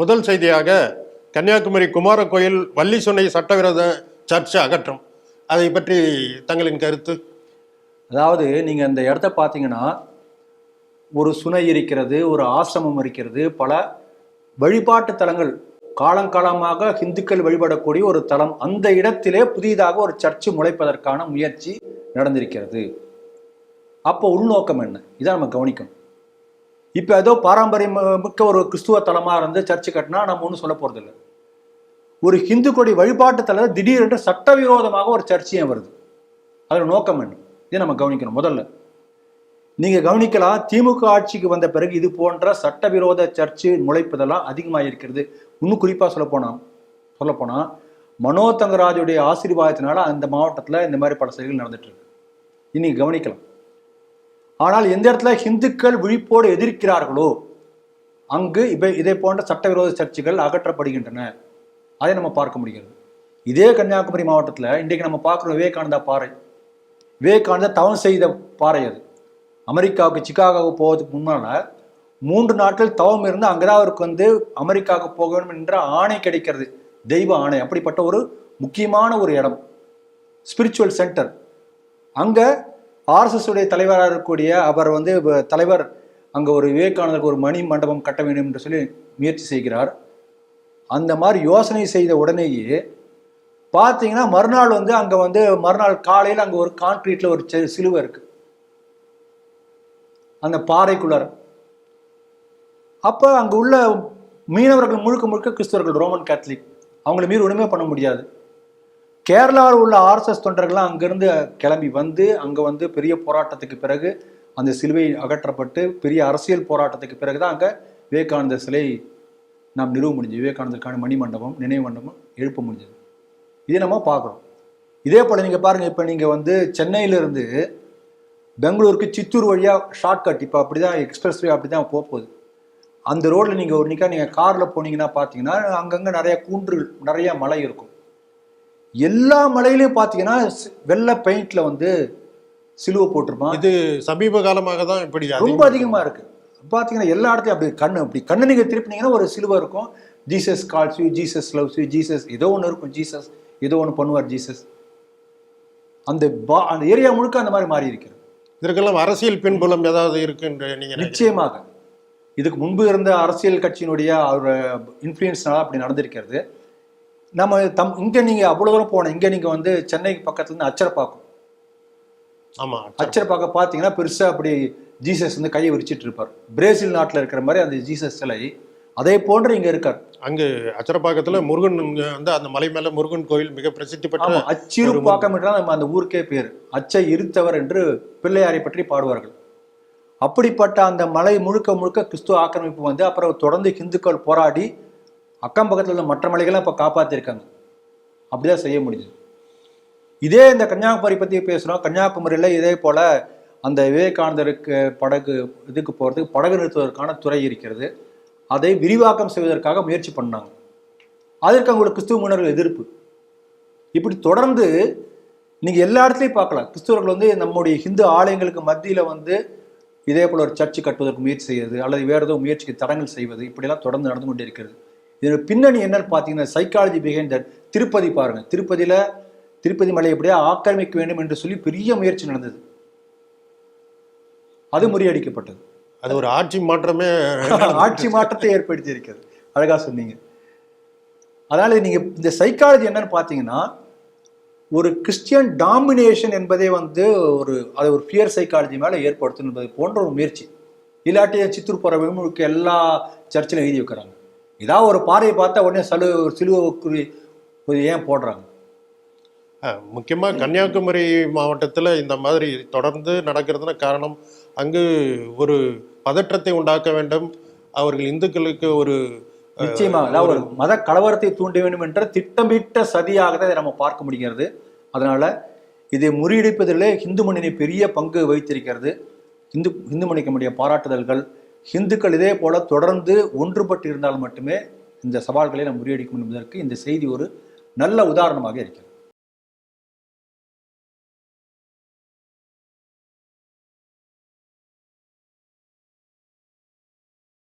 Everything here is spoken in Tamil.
முதல் செய்தியாக கன்னியாகுமரி குமார கோயில் வள்ளி சுனை சட்டவிரோத சர்ச்சை அகற்றும். அதை பற்றி தங்களின் கருத்து? அதாவது நீங்க அந்த இடத்த பார்த்தீங்கன்னா ஒரு சுனை இருக்கிறது ஒரு ஆசிரமம் இருக்கிறது பல வழிபாட்டு தலங்கள் காலங்காலமாக இந்துக்கள் வழிபடக்கூடிய ஒரு தலம் அந்த இடத்திலே புதிதாக ஒரு சர்ச்சு முளைப்பதற்கான முயற்சி நடந்திருக்கிறது. அப்போ உள்நோக்கம் என்ன? இதை நம்ம கவனிக்கணும். இப்போ ஏதோ பாரம்பரியம் மிக்க ஒரு கிறிஸ்துவ தலமாக இருந்து சர்ச்சு கட்டினா நம்ம ஒன்றும் சொல்ல போகிறதில்ல ஒரு ஹிந்து கொடி வழிபாட்டு தலம் திடீரென்று சட்டவிரோதமாக ஒரு சர்ச்சையும் வருது? அதில் நோக்கம் என்ன? இதை நம்ம கவனிக்கணும். முதல்ல நீங்கள் கவனிக்கலாம் திமுக ஆட்சிக்கு வந்த பிறகு இது போன்ற சட்டவிரோத சர்ச்சு முளைப்பதெல்லாம் அதிகமாக இருக்கிறது இன்னும் குறிப்பாக சொல்லப்போனால் சொல்லப்போனால் மனோ தங்கராஜுடைய ஆசீர்வாதத்தினால அந்த மாவட்டத்தில் இந்த மாதிரி பல செயல்கள் நடந்துட்டு இருக்கு. இன்னைக்கு கவனிக்கலாம். ஆனால் எந்த இடத்துல ஹிந்துக்கள் விழிப்போடு எதிர்க்கிறார்களோ அங்கு இவை இதை போன்ற சட்டவிரோத சர்ச்சுகள் அகற்றப்படுகின்றன. அதை நம்ம பார்க்க முடிகிறது. இதே கன்னியாகுமரி மாவட்டத்தில் இன்றைக்கு நம்ம பார்க்குறோம் விவேகானந்தா பாறை. விவேகானந்தா தவம் செய்த பாறை அது. அமெரிக்காவுக்கு சிகாகோவுக்கு போவதுக்கு முன்னால் மூன்று நாட்கள் தவம் இருந்து அங்கதான் அவருக்கு வந்து அமெரிக்காவுக்கு போக வேண்டும் என்ற ஆணை கிடைக்கிறது. தெய்வ ஆணை. அப்படிப்பட்ட ஒரு முக்கியமான ஒரு இடம். Spiritual centre. அங்கே ஆர்எஸ்எஸ் உடைய தலைவராக இருக்கக்கூடிய அவர் வந்து வ- தலைவர் அங்கே ஒரு விவேகானந்தருக்கு ஒரு மணி மண்டபம் கட்ட வேண்டும் என்று சொல்லி முயற்சி செய்கிறார். அந்த மாதிரி யோசனை செய்த உடனேயே பார்த்தீங்கன்னா மறுநாள் வந்து அங்கே வந்து மறுநாள் காலையில் அங்கே ஒரு கான்கிரீட்டில் ஒரு சிலுவை இருக்கு. அந்த பாறைக்குள்ளார். அப்போ அங்கே உள்ள மீனவர்கள் முழுக்க முழுக்க கிறிஸ்தவர்கள் ரோமன் கேத்தலிக். அவங்கள மீறி ஒன்றுமே பண்ண முடியாது. கேரளாவில் உள்ள ஆர்எஸ்எஸ் தொண்டர்கள்லாம் அங்கேருந்து கிளம்பி வந்து அங்கே வந்து பெரிய போராட்டத்துக்கு பிறகு அந்த சிலுவை அகற்றப்பட்டு பெரிய அரசியல் போராட்டத்துக்கு பிறகு தான் அங்கே விவேகானந்த சிலை நாம் நிறுவ முடிஞ்சது. விவேகானந்தருக்கான மணி மண்டபம் நினைவு மண்டபம் எழுப்ப முடிஞ்சது. இதை நம்ம பார்க்குறோம் இதே போல் நீங்கள் பாருங்கள் இப்போ நீங்கள் வந்து சென்னையிலேருந்து பெங்களூருக்கு சித்தூர் வழியாக ஷார்ட்கட் இப்போ அப்படிதான் எக்ஸ்பிரஸ் வே அப்படிதான் தான் போகுது. அந்த ரோட்டில் நீங்கள் ஒரு நிற்கா நீங்கள் காரில் போனீங்கன்னா பார்த்தீங்கன்னா அங்கங்கே நிறைய கூன்று நிறைய மலை இருக்கும். எல்லா மலையிலயும் பாத்தீங்கன்னா சி- வெள்ளை பெயிண்ட்ல வந்து சிலுவை போட்டிருப்பான். இது சமீப காலமாக தான் இப்படி ரொம்ப அதிகமா இருக்கு. பாத்தீங்கன்னா எல்லா இடத்துலயும் அப்படி கண்ணு அப்படி கண்ணு நீங்க திருப்பினீங்கன்னா ஒரு சிலுவை இருக்கும். Jesus calls you Jesus loves you Jesus ஏதோ ஒன்று இருக்கும் ஜீசஸ் ஏதோ ஒன்று பண்ணுவார் ஜீசஸ். அந்த பா அந்த ஏரியா முழுக்க அந்த மாதிரி மாறி இருக்கிறது. இதற்கெல்லாம் அரசியல் பின்புலம் ஏதாவது இருக்கு என்று நீங்க நினைக்கிறீங்களா? நிச்சயமாக. இதுக்கு முன்பு இருந்த அரசியல் கட்சியினுடைய அவர் இன்ஃப்ளூயன்ஸ்னால அப்படி நடந்திருக்கிறது. நம்ம தம் இங்க நீங்க அவ்வளவு தூரம் போனோம் இங்க நீங்க வந்து சென்னைக்கு பக்கத்துல இருந்து அச்சரப்பாக்கம். ஆமா அச்சரப்பாக்கம். பார்த்தீங்கன்னா பெருசா அப்படி ஜீசஸ் வந்து கையை விரிச்சிட்டு இருப்பார். பிரேசில் நாட்டுல இருக்கிற மாதிரி அந்த ஜீசஸ் சிலை அதே போன்று இங்க இருக்கார். அங்கு அச்சரப்பாக்கத்துல முருகன் வந்து அந்த மலை மேல முருகன் கோயில் மிக பிரசித்தி பெற்ற ஆமா அச்சிறு பாக்கம் என்றால் நம்ம அந்த ஊருக்கே பேர். அச்சை இருத்தவர் என்று பிள்ளையாரை பற்றி பாடுவார்கள். அப்படிப்பட்ட அந்த மலை முழுக்க முழுக்க கிறிஸ்துவ ஆக்கிரமிப்பு வந்து அப்புறம் தொடர்ந்து இந்துக்கள் போராடி அக்கம் பக்கத்தில் உள்ள மற்ற மலைகளை இப்போ காப்பாற்றிருக்காங்க அப்படிதான் செய்ய முடியுது. இதே இந்த கன்னியாகுமரி பற்றி பேசுகிறோம் கன்னியாகுமரியில் இதே போல் அந்த விவேகானந்தருக்கு படகு இதுக்கு போகிறதுக்கு படகு நிறுத்துவதற்கான துறை இருக்கிறது. அதை விரிவாக்கம் செய்வதற்காக முயற்சி பண்ணாங்க. அதற்கு அவங்களுக்கு கிறிஸ்துவ முன்னர்கள் எதிர்ப்பு. இப்படி தொடர்ந்து நீங்கள் எல்லா இடத்துலையும் பார்க்கலாம். கிறிஸ்துவர்கள் வந்து நம்முடைய ஹிந்து ஆலயங்களுக்கு மத்தியில் வந்து இதே போல் ஒரு சர்ச்சு கட்டுவதற்கு முயற்சி செய்வது அல்லது வேறு ஏதோ முயற்சிக்கு தடங்கள் செய்வது இப்படியெல்லாம் தொடர்ந்து நடந்து கொண்டே இருக்கிறது இதோட பின்னணி என்னன்னு பார்த்தீங்கன்னா சைக்காலஜி பிஹைண்ட் தட் திருப்பதி பாருங்க. திருப்பதியில திருப்பதி மலை எப்படியா ஆக்கிரமிக்க வேண்டும் என்று சொல்லி பெரிய முயற்சி நடந்தது. அது முறியடிக்கப்பட்டது. அது ஒரு ஆட்சி மாற்றமே ஆட்சி மாற்றத்தை ஏற்படுத்தி இருக்கிறது அழகா சொன்னீங்க. அதனால நீங்க இந்த சைக்காலஜி என்னன்னு பார்த்தீங்கன்னா ஒரு கிறிஸ்டியன் டாமினேஷன் என்பதே வந்து ஒரு அது ஒரு ஃபியர் சைக்காலஜி மேல ஏற்படுத்தும் என்பது போன்ற ஒரு முயற்சி. இல்லாட்டி சித்தூர் போற விமுழுக்கு எல்லா சர்ச்சிலும் எழுதி வைக்கிறாங்க. இதான் ஒரு பாறையை பார்த்தா உடனே சலு சிலுவை குறி ஏன் போடுறாங்க? அஹ், முக்கியமா கன்னியாகுமரி மாவட்டத்துல இந்த மாதிரி தொடர்ந்து நடக்கிறதுன காரணம் அங்கு ஒரு பதற்றத்தை உண்டாக்க வேண்டும். அவர்கள் இந்துக்களுக்கு ஒரு நிச்சயமாக அதாவது ஒரு மத கலவரத்தை தூண்ட வேண்டும் என்ற திட்டமிட்ட சதியாக தான் இதை நம்ம பார்க்க முடிகிறது. அதனால இதை முறியடிப்பதிலே இந்து மண்ணினை பெரிய பங்கு வைத்திருக்கிறது இந்து இந்து மணிக்கமுடைய பாராட்டுதல்கள் இந்துக்கள் இதே போல தொடர்ந்து ஒன்றுபட்டு இருந்தால் மட்டுமே இந்த சவால்களை நாம் முறியடிக்கும் என்பதற்கு இந்த செய்தி ஒரு நல்ல உதாரணமாக இருக்கிறது.